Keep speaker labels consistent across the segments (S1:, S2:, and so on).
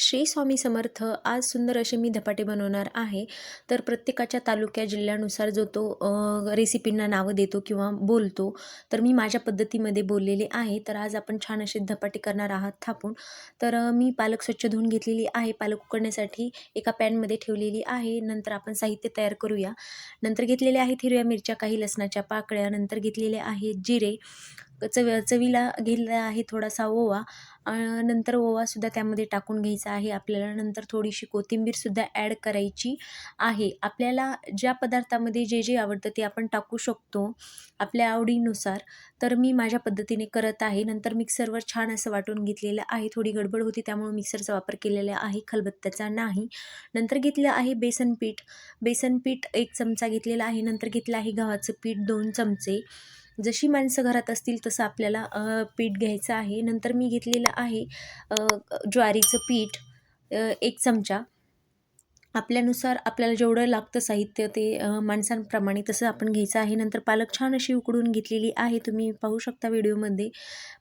S1: श्री स्वामी समर्थ आज सुंदर असे मी धपाटे बनवणार आहे. तर प्रत्येकाच्या तालुक्या जिल्ह्यानुसार जो तो रेसिपींना नावं देतो किंवा बोलतो तर मी माझ्या पद्धतीमध्ये बोललेले आहे. तर आज आपण छान असे धपाटे करणार आहात थापून. तर मी पालक स्वच्छ धुवून घेतलेली आहे. पालक उकडण्यासाठी एका पॅनमध्ये ठेवलेली आहे. नंतर आपण साहित्य तयार करूया. नंतर घेतलेले आहेत हिरव्या मिरच्या काही लसणाच्या पाकळ्या. नंतर घेतलेले आहेत जिरे. चव चवीला घेतला आहे थोडासा ओवा. नंतर ओवासुद्धा त्यामध्ये टाकून घ्यायचा आहे. आपल्याला नंतर थोडीशी कोथिंबीरसुद्धा ॲड करायची आहे. आपल्याला ज्या पदार्थामध्ये जे जे आवडतं ते आपण टाकू शकतो आपल्या आवडीनुसार. तर मी माझ्या पद्धतीने करत आहे. नंतर मिक्सरवर छान असं वाटून घेतलेलं आहे. थोडी गडबड होती त्यामुळे मिक्सरचा वापर केलेला आहे. खलबत्त्याचा नाही. नंतर घेतलं आहे बेसन पीठ बेसन पीठ एक चमचा घेतलेला आहे. नंतर घेतलं आहे गव्हाचं पीठ दोन चमचे. जशी माणसं घरात असतील तसं आपल्याला पीठ घ्यायचं आहे. नंतर मी घेतलेलं आहे ज्वारीचं पीठ एक चमचा. आपल्यानुसार आपल्याला जेवढं लागतं साहित्य ते माणसांप्रमाणे तसं आपण घ्यायचं आहे. नंतर पालक छान अशी उकडून घेतलेली आहे. तुम्ही पाहू शकता व्हिडिओमध्ये.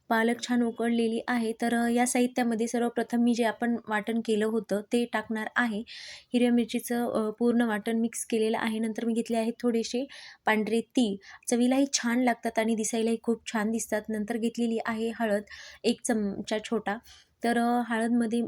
S1: पालक छान उकडलेली आहे. तर या साहित्यामध्ये सर्वप्रथम मी जे आपण वाटण केलं होतं ते टाकणार आहे. हिरव्या मिरचीचं पूर्ण वाटण मिक्स केलेलं आहे. नंतर मी घेतले आहेत थोडेसे पांढरे तीळ. चवीलाही छान लागतात आणि दिसायलाही खूप छान दिसतात. नंतर घेतलेली आहे हळद एक चमचा छोटा. तर हळदमध्ये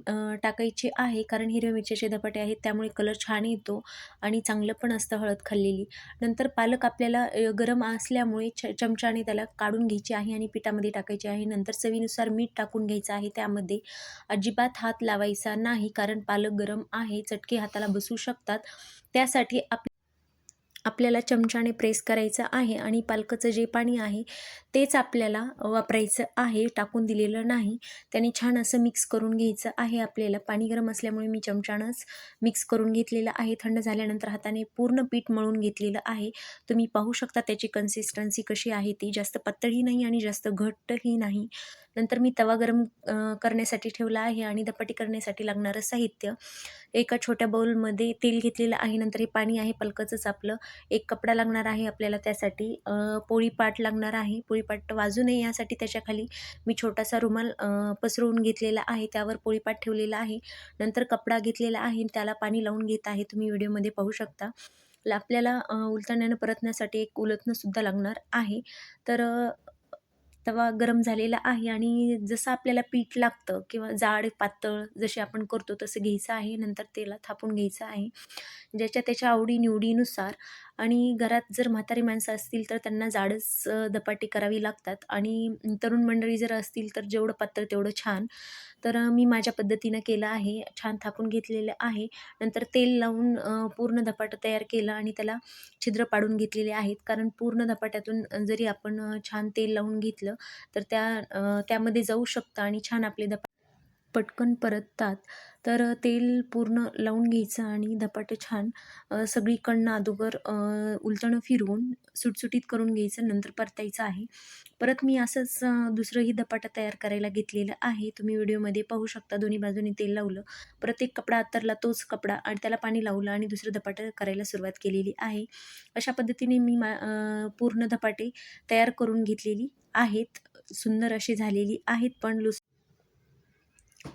S1: टाकायची आहे कारण हिरव्या मिरच्याचे धपाटे आहेत त्यामुळे कलर छान येतो आणि चांगलं पण असतं हळद खाल्लेली. नंतर पालक आपल्याला गरम असल्यामुळे च चमच्याने त्याला काढून घ्यायची आहे आणि पिठामध्ये टाकायची आहे. नंतर चवीनुसार मीठ टाकून घ्यायचं आहे. त्यामध्ये अजिबात हात लावायचा नाही कारण पालक गरम आहे चटके हाताला बसू शकतात. त्यासाठी आप आपल्याला चमच्याने प्रेस करायचं आहे आणि पालकाचं जे पाणी आहे तेच आपल्याला वापरायचं आहे टाकून दिलेलं नाही. त्याने छान असं मिक्स करून घ्यायचं आहे आपल्याला. पाणी गरम असल्यामुळे मी चमचानंच मिक्स करून घेतलेलं आहे. थंड झाल्यानंतर हाताने पूर्ण पीठ मळून घेतलेलं आहे. तुम्ही पाहू शकता त्याची कन्सिस्टन्सी कशी आहे ती. जास्त पातळी नाही आणि जास्त घट्टही नाही. नंतर मी तवा गरम करण्यासाठी ठेवला आहे आणि धपाटी करण्यासाठी लागणारं साहित्य. एका छोट्या बाउलमध्ये तेल घेतलेलं आहे. नंतर हे पाणी आहे पलकचंच आपलं एक कपडा लागणार आहे आपल्याला त्यासाठी. पोळी पोळीपाट लागणार आहे. पोळी पोळीपाट वाजू नये यासाठी त्याच्याखाली मी छोटासा रुमाल पसरवून घेतलेला आहे. त्यावर पोळीपाट ठेवलेला आहे. नंतर कपडा घेतलेला आहे त्याला पाणी लावून घेत आहे. तुम्ही व्हिडिओमध्ये पाहू शकता. आपल्याला उलटण्यानं परतण्यासाठी एक उलटणंसुद्धा लागणार आहे. तर तवा गरम झालेला आहे आणि जसं आपल्याला पीठ लागतं किंवा जाड पातळ जसे आपण करतो तसं घ्यायचं आहे. नंतर तेला थापून घ्यायचं आहे. ज्याच्या त्याच्या आवडी निवडीनुसार आणि घरात जर म्हातारी माणसं असतील तर त्यांना जाडच धपाटे करावी लागतात. आणि तरुण मंडळी जर असतील तर जेवढं पात्र तेवढं छान. तर मी माझ्या पद्धतीनं केलं आहे. छान थापून घेतलेलं आहे. नंतर तेल लावून पूर्ण धपाटं तयार केलं आणि त्याला छिद्र पाडून घेतलेले आहेत. कारण पूर्ण धपाट्यातून जरी आपण छान तेल लावून घेतलं तर त्या त्यामध्ये जाऊ शकतं आणि छान आपले धपाटे पटकन परततात. तर तेल पूर्ण लावून घ्यायचं आणि धपाटे छान सगळीकडनं अगोदर उलटणं फिरवून सुटसुटीत करून घ्यायचं नंतर परतायचं आहे. परत मी असंच दुसरंही धपाटा तयार करायला घेतलेलं आहे. तुम्ही व्हिडिओमध्ये पाहू शकता दोन्ही बाजूने तेल लावलं. परत एक कपडा अत्तरला तोच कपडा आणि त्याला पाणी लावलं आणि दुसरं धपाटं करायला सुरुवात केलेली आहे. अशा पद्धतीने मी मा पूर्ण धपाटे तयार करून घेतलेली आहेत. सुंदर अशी झालेली आहेत पण लुस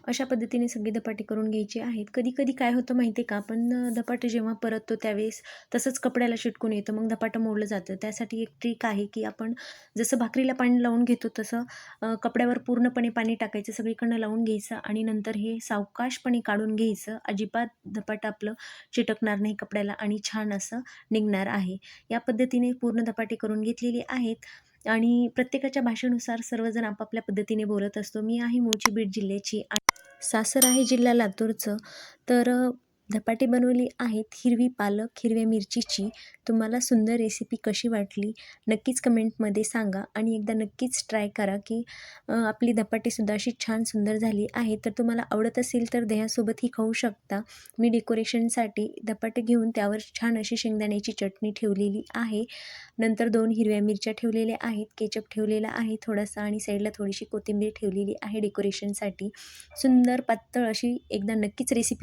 S1: अशा पद्धतीने सगळी धपाटे करून घ्यायचे आहेत. कधी कधी काय होतं माहिती आहे का? आपण धपाटे जेव्हा परततो त्यावेळेस तसंच कपड्याला चिटकून येतं मग धपाटं मोडलं जातं. त्यासाठी एक ट्रिक आहे की आपण जसं भाकरीला पाणी लावून घेतो तसं कपड्यावर पूर्णपणे पाणी टाकायचं सगळीकडनं लावून घ्यायचं आणि नंतर हे सावकाशपणे काढून घ्यायचं. अजिबात धपाटं आपलं चिटकणार नाही कपड्याला आणि छान असं निघणार आहे. या पद्धतीने पूर्ण धपाटे करून घेतलेली आहेत. आणि प्रत्येकाच्या भाषेनुसार सर्वजण आपापल्या पद्धतीने बोलत असतो. मी आहे मूळची बीड जिल्ह्याची सासर आहे जिल्हा लातूरचं. तर धपाटे बनवली आहेत. हिरवी पालक हिरव्या मिरचीची. तुम्हाला सुंदर रेसिपी कशी वाटली? नक्कीच कमेंटमध्ये सांगा. आणि एकदा नक्कीच ट्राय करा की आपली धपाटेसुद्धा अशी छान सुंदर झाली आहे तर तुम्हाला आवडत असेल तर दह्यासोबतही खाऊ शकता. मी डेकोरेशनसाठी धपाटे घेऊन त्यावर छान अशी शेंगदाण्याची चटणी ठेवलेली आहे. नंतर दोन हिरव्या मिरच्या ठेवलेल्या आहेत. केचप ठेवलेला आहे थोडासा आणि साईडला थोडीशी कोथिंबीर ठेवलेली आहे डेकोरेशनसाठी सुंदर पातळ अशी एकदा नक्कीच रेसिपी